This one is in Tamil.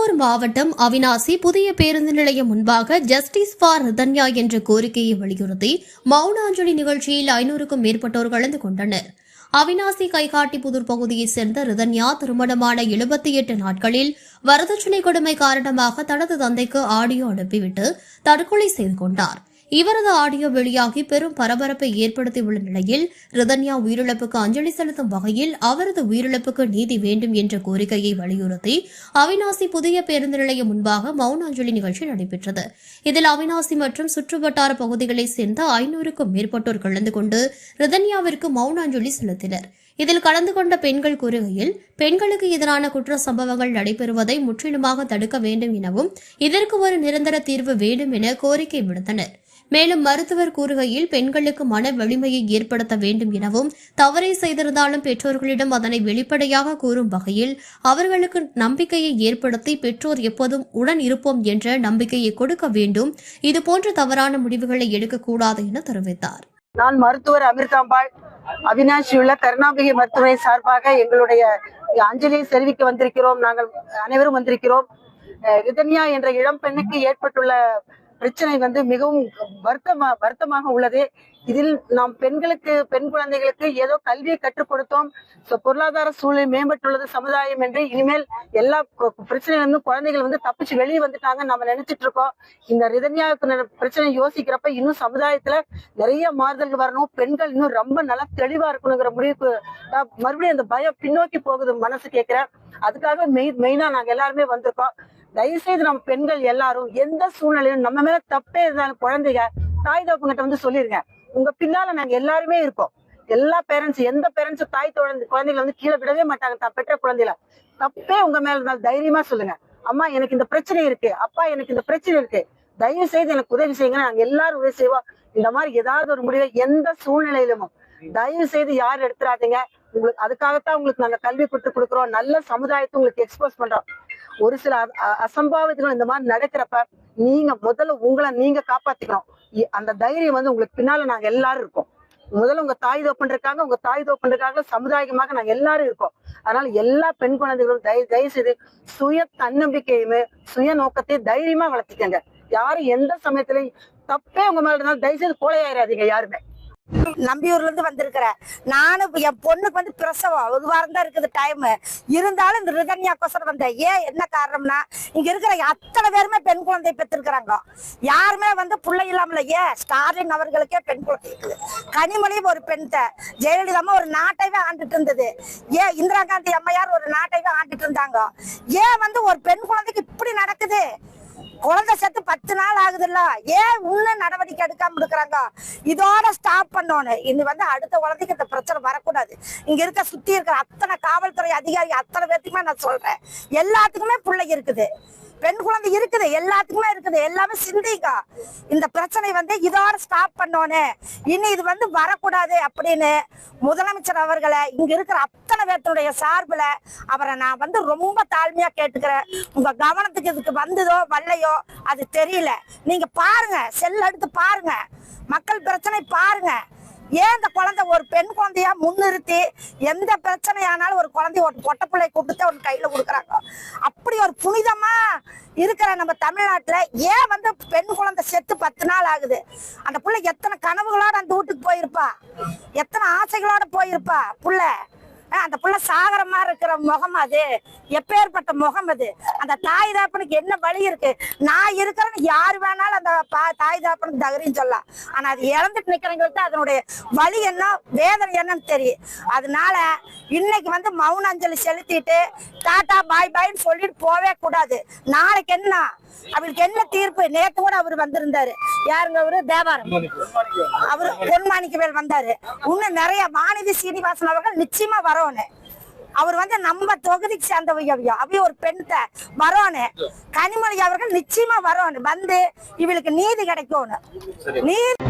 திருப்பூர் மாவட்டம் அவினாசி புதிய பேருந்து நிலையம் முன்பாக ஜஸ்டிஸ் ஃபார் ரிதன்யா என்ற கோரிக்கையை வலியுறுத்தி மௌனாஞ்சலி நிகழ்ச்சியில் ஐநூறுக்கும் மேற்பட்டோர் கலந்து கொண்டனர். அவினாசி கைகாட்டி புதூர் பகுதியைச் சேர்ந்த ரிதன்யா திருமணமான எழுபத்தி எட்டு நாட்களில் வரதட்சணை கொடுமை காரணமாக தனது தந்தைக்கு ஆடியோ அனுப்பிவிட்டு தற்கொலை செய்து கொண்டார். இவரது ஆடியோ வெளியாகி பெரும் பரபரப்பை ஏற்படுத்தியுள்ள நிலையில் ரிதன்யா உயிரிழப்புக்கு அஞ்சலி செலுத்தும் வகையில் அவரது உயிரிழப்புக்கு நீதி வேண்டும் என்ற கோரிக்கையை வலியுறுத்தி அவினாசி புதிய பேருந்து நிலையம் முன்பாக மௌன அஞ்சலி நிகழ்ச்சி நடைபெற்றது. இதில் அவினாசி மற்றும் சுற்றுவட்டார பகுதிகளைச் சேர்ந்த ஐநூறுக்கும் மேற்பட்டோர் கலந்து கொண்டு ரிதன்யாவிற்கு மௌன அஞ்சலி செலுத்தினர். இதில் கலந்து கொண்ட பெண்கள் கூறுகையில் பெண்களுக்கு எதிரான குற்ற சம்பவங்கள் நடைபெறுவதை முற்றிலுமாக தடுக்க வேண்டும் எனவும் இதற்கு ஒரு நிரந்தர தீர்வு வேண்டும் என கோரிக்கை விடுத்தனர். மேலும் மருத்துவர் கூறுகையில் பெண்களுக்கு மன வலிமையை ஏற்படுத்த வேண்டும் எனவும் தவறை செய்திருந்தாலும் பெற்றோர்களிடம் அதனை வெளிப்படையாக கூறும் வகையில் அவர்களுக்கு நம்பிக்கையை ஏற்படுத்தி பெற்றோர் எப்போதும் உடன் இருப்போம் என்ற நம்பிக்கையை கொடுக்க வேண்டும். இதுபோன்ற தவறான முடிவுகளை எடுக்கக்கூடாது என தெரிவித்தார். நான் மருத்துவர் அமிர்தாம்பாள். அவினாஷி உள்ள கருணாம்பிகை மருத்துவமனை சார்பாக எங்களுடைய அஞ்சலியை தெரிவிக்க வந்திருக்கிறோம். நாங்கள் அனைவரும் வந்திருக்கிறோம். அஹ் ரிதன்யா என்ற இளம் பெண்ணுக்கு ஏற்பட்டுள்ள பிரச்சனை வந்து மிகவும் வருத்தமா வருத்தமாக உள்ளது. இதில் நாம் பெண்களுக்கு பெண் குழந்தைகளுக்கு ஏதோ கல்வியை கற்றுக் கொடுத்தோம். பொருளாதார சூழ்நிலை மேம்பட்டுள்ளது சமுதாயம் என்று இனிமேல் எல்லா கு- பிரச்சனையில இருந்து குழந்தைகள் வந்து தப்பிச்சு வெளியே வந்துட்டாங்க நம்ம நினைச்சிட்டு இருக்கோம். இந்த ரிதன்யாவுக்கு பிரச்சனை யோசிக்கிறப்ப இன்னும் சமுதாயத்துல நிறைய மாறுதல்கள் வரணும். பெண்கள் இன்னும் ரொம்ப நல்லா தெளிவா இருக்கணுங்கிற முடிவுக்கு மறுபடியும் அந்த பயம் பின்னோக்கி போகுது மனசு கேட்கிறேன் அதுக்காக மெய் மெயினா நாங்க எல்லாருமே வந்திருக்கோம். தயவு செய்து நம்ம பெண்கள் எல்லாரும் எந்த சூழ்நிலையும் நம்ம மேல தப்பே இருந்தாலும் குழந்தைங்க தாய் தகப்பங்கிட்ட வந்து சொல்லிருங்க. உங்க பின்னால நாங்க எல்லாருமே இருக்கோம். எல்லா பேரண்ட்ஸ் எந்த பேரண்ட்ஸும் தாய் குழந்தை குழந்தைகளை வந்து கீழே விடவே மாட்டாங்க. தான் பெற்ற தப்பே உங்க மேல இருந்தாலும் தைரியமா சொல்லுங்க. அம்மா எனக்கு இந்த பிரச்சனை இருக்கு. அப்பா எனக்கு இந்த பிரச்சனை இருக்கு. தயவு செய்து எனக்கு உதவி செய்யுங்க. நாங்க எல்லாரும் உதவி செய்வோம் இந்த மாதிரி ஏதாவது ஒரு முடிவை எந்த சூழ்நிலையிலும் தயவு செய்து யாரும் எடுத்துறாதீங்க உங்களுக்கு அதுக்காகத்தான் உங்களுக்கு நாங்க கல்வி கொடுத்து கொடுக்குறோம். நல்ல சமுதாயத்தை உங்களுக்கு எக்ஸ்போஸ் பண்றோம். ஒரு சில அசம்பாவிதங்கள் இந்த மாதிரி நடக்கிறப்ப நீங்க முதல்ல உங்களை நீங்க காப்பாத்திக்கணும். இ- அந்த தைரியம் வந்து உங்களுக்கு பின்னால நாங்க எல்லாரும் இருக்கோம். முதல்ல உங்க தாய் தோப்பன் இருக்காங்க உங்க தாய் தோப்பன் இருக்காங்க சமுதாயமாக நாங்க எல்லாரும் இருக்கோம். அதனால எல்லா பெண் குழந்தைகளும் தயவு தயவு செய்து சுய தன்னம்பிக்கையுமே சுய நோக்கத்தையும் தைரியமா வளர்த்திக்கங்க. யாரும் எந்த சமயத்திலையும் தப்பே உங்க மேல இருந்தாலும் தயவு செய்து கோழையாயிராதீங்க யாருமே. நம்பியூர்ல இருந்து வந்திருக்கிறேன் நானும் என் பொண்ணுக்கு வந்து பிரசவம். ஒரு வாரம் தான் இருக்குது டைம் இருந்தாலும் இந்த ரிதன்யா கோசரம் வந்தேன் ஏன் என்ன காரணம்னா இங்க இருக்கிற அத்தனை பேருமே பெண் குழந்தை பெற்றிருக்கிறாங்க. யாருமே வந்து பிள்ளை இல்லாமல. ஏன்? ஸ்டாலின் அவர்களுக்கே பெண் குழந்தை இருக்குது. கனிமொழியும் ஒரு பெண் தான் ஜெயலலிதாமா ஒரு நாட்டைவே ஆண்டுட்டு இருந்தது. ஏன்? இந்திரா காந்தி அம்மையார் ஒரு நாட்டைவே ஆண்டுட்டு இருந்தாங்க. ஏன் வந்து ஒரு பெண் குழந்தைக்கு இப்படி நடக்குது? குழந்தை செத்து பத்து நாள் ஆகுதுல்ல. ஏன் உள்ள நடவடிக்கை எடுக்காம இருக்கிறாங்க? இதோட ஸ்டாப் பண்ணோன்னு. இனி வந்து அடுத்த குழந்தைக்கு இந்த பிரச்சனை வரக்கூடாது. இங்க இருக்க சுத்தி இருக்கிற அத்தனை காவல்துறை அதிகாரி அத்தனை பேர்த்துக்குமே நான் சொல்றேன். எல்லாத்துக்குமே பிள்ளை இருக்குது. பெண் குழந்தை இருக்குது எல்லாத்துக்குமே இருக்குது. எல்லாமே சிந்திக்கா இந்த பிரச்சனை வந்து இதோட ஸ்டாப் பண்ணணும் இனி இது வந்து வரக்கூடாது அப்படின்னு முதலமைச்சர் அவர்களை இங்க இருக்கிற அத்தனை பேர்த்துடைய சார்பில் அவரை நான் வந்து ரொம்ப தாழ்மையா கேட்டுக்கிறேன். உங்க கவனத்துக்கு இதுக்கு வந்ததோ வரலையோ அது தெரியல. நீங்க பாருங்க செல் எடுத்து பாருங்க. மக்கள் பிரச்சனை பாருங்க. ஏன் இந்த குழந்தை ஒரு பெண் குழந்தையா முன்னிறுத்தி எந்த பிரச்சனையானாலும் ஒரு குழந்தைய ஒரு பொட்ட பிள்ளை கூப்பிட்டு அவன் கையில கொடுக்குறாங்க? அப்படி ஒரு புனிதமா இருக்கிற நம்ம தமிழ்நாட்டுல ஏன் வந்து பெண் குழந்தை செத்து பத்து நாள் ஆகுது? அந்த புள்ள எத்தனை கனவுகளோட அந்த வீட்டுக்கு போயிருப்பா? எத்தனை ஆசைகளோட போயிருப்பா? புள்ள அந்த புள்ள சாகர மாதிரி இருக்கிற முகம் அது. எப்பேற்பட்ட முகம் அது. அந்த தாய் தாப்பனுக்கு என்ன வழி இருக்கு? நான் இருக்கிறேன்னு யாரு வேணாலும் அந்த பா- தாய் தாப்பனுக்கு தகரின்னு சொல்லலாம். ஆனா அது இழந்துட்டு நிக்கிறவங்களுக்கு தான் அதனுடைய வழி என்ன வேதனை என்னன்னு தெரியும். அதனால இன்னைக்கு வந்து மௌன அஞ்சலி செலுத்திட்டு டாட்டா பாய் பாய்ன்னு சொல்லிட்டு போவே கூடாது. நாளைக்கு என்ன அவருக்கு என்ன தீர்ப்பு? நேற்று கூட அவர் வந்திருந்தாரு. யாருங்க அவரு? தேவாரம். அவரு பொன்மாணிக்கவேல் வந்தாரு. இன்னும் நிறைய மாணவி சீனிவாசன் அவர்கள் நிச்சயமா வரணும் அவர் வந்து நம்ம தொகுதிக்கு சேர்ந்தவங்க அவிய ஒரு பெண் வரணும் கனிமொழி அவர்கள் நிச்சயமா வரணும் வந்து இவளுக்கு நீதி கிடைக்கணும் நீதி